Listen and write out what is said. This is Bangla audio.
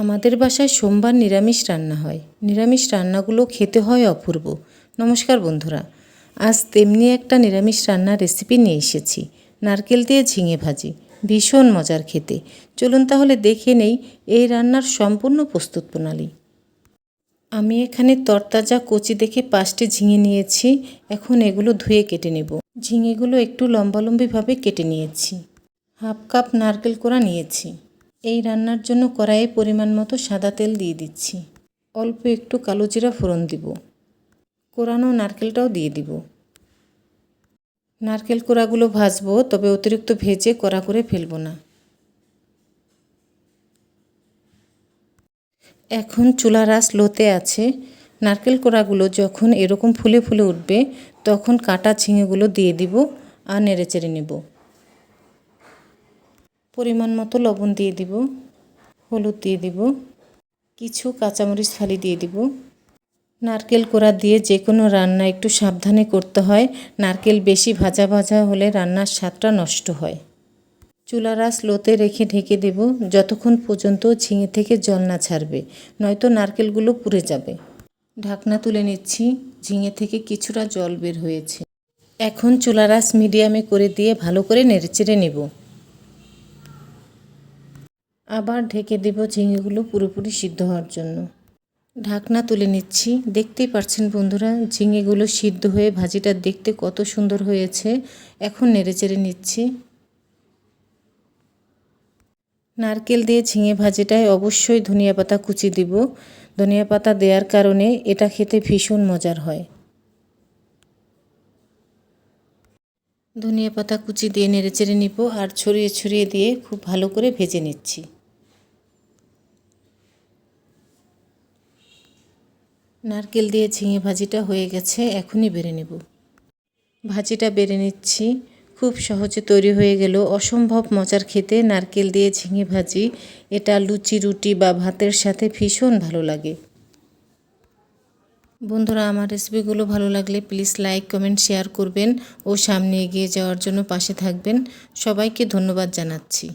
আমাদের বাসায় সোমবার নিরামিষ রান্না হয়। নিরামিষ রান্নাগুলো খেতে হয় অপূর্ব। নমস্কার বন্ধুরা, আজ তেমনি একটা নিরামিষ রান্নার রেসিপি নিয়ে এসেছি। নারকেল দিয়ে ঝিঙে ভাজি, ভীষণ মজার খেতে। চলুন তাহলে দেখে নেই এই রান্নার সম্পূর্ণ প্রস্তুত প্রণালী। আমি এখানে তরতাজা কচি দেখে পাঁচটি ঝিঙে নিয়েছি, এখন এগুলো ধুয়ে কেটে নেব। ঝিঙেগুলো একটু লম্বালম্বিভাবে কেটে নিয়েছি। হাফ কাপ নারকেল কোড়া নিয়েছি। এই রান্নার জন্য কড়াইয়ে পরিমাণ মতো সাদা তেল দিয়ে দিচ্ছি। অল্প একটু কালো জিরা ফোড়ন দিব। কোরানো নারকেলটাও দিয়ে দিব। নারকেল কোড়াগুলো ভাজবো, তবে অতিরিক্ত ভেজে কড়া করে ফেলব না। এখন চুলা রাস লোতে আছে। নারকেল কোড়াগুলো যখন এরকম ফুলে ফুলে উঠবে, তখন কাটা ঝিঙেগুলো দিয়ে দিব আর নেড়ে চেড়ে নেব। পরিমাণ মতো লবণ দিয়ে দিব, হলুদ দিয়ে দিব, কিছু কাঁচামরিচ ফালি দিয়ে দিব। নারকেল কোড়া দিয়ে যে কোনো রান্না একটু সাবধানে করতে হয়। নারকেল বেশি ভাজা ভাজা হলে রান্নার স্বাদটা নষ্ট হয়। চুলা রাস লোতে রেখে ঢেকে দেব, যতক্ষণ পর্যন্ত ঝিঙে থেকে জল না ছাড়বে, নয়তো নারকেলগুলো পুড়ে যাবে। ঢাকনা তুলে নিচ্ছি, ঝিঙে থেকে কিছুটা জল বের হয়েছে। এখন চুলা রাস মিডিয়ামে করে দিয়ে ভালো করে নেড়েচেড়ে নেব। আবার ঢেকে দেব ঝিঙেগুলো পুরোপুরি সিদ্ধ হওয়ার জন্য। ঢাকনা তুলে নিচ্ছি। দেখতেই পাচ্ছেন বন্ধুরা, ঝিঙেগুলো সিদ্ধ হয়ে ভাজিটা দেখতে কত সুন্দর হয়েছে। এখন নেড়েচেড়ে নিচ্ছি। নারকেল দিয়ে ঝিঙে ভাজিটায় অবশ্যই ধনিয়া পাতা কুচি দিব। ধনিয়া পাতা দেওয়ার কারণে এটা খেতে ভীষণ মজার হয়। ধনিয়া পাতা কুচি দিয়ে নেড়েচেড়ে নিব আর ছড়িয়ে ছড়িয়ে দিয়ে খুব ভালো করে ভেজে নিচ্ছি। নারকেল দিয়ে ঝিঙে ভাজিটা হয়ে গেছে, এখনই বেড়ে নেব। ভাজিটা বেড়ে নিচ্ছি, খুব সহজে তৈরি হয়ে গেল। অসম্ভব মজার খেতে নারকেল দিয়ে ঝিঙে ভাজি। এটা লুচি, রুটি বা ভাতের সাথে ভীষণ ভালো লাগে। বন্ধুরা, আমার রেসিপিগুলো ভালো লাগলে প্লিজ লাইক, কমেন্ট, শেয়ার করবেন ও সামনে এগিয়ে যাওয়ার জন্য পাশে থাকবেন। সবাইকে ধন্যবাদ জানাচ্ছি।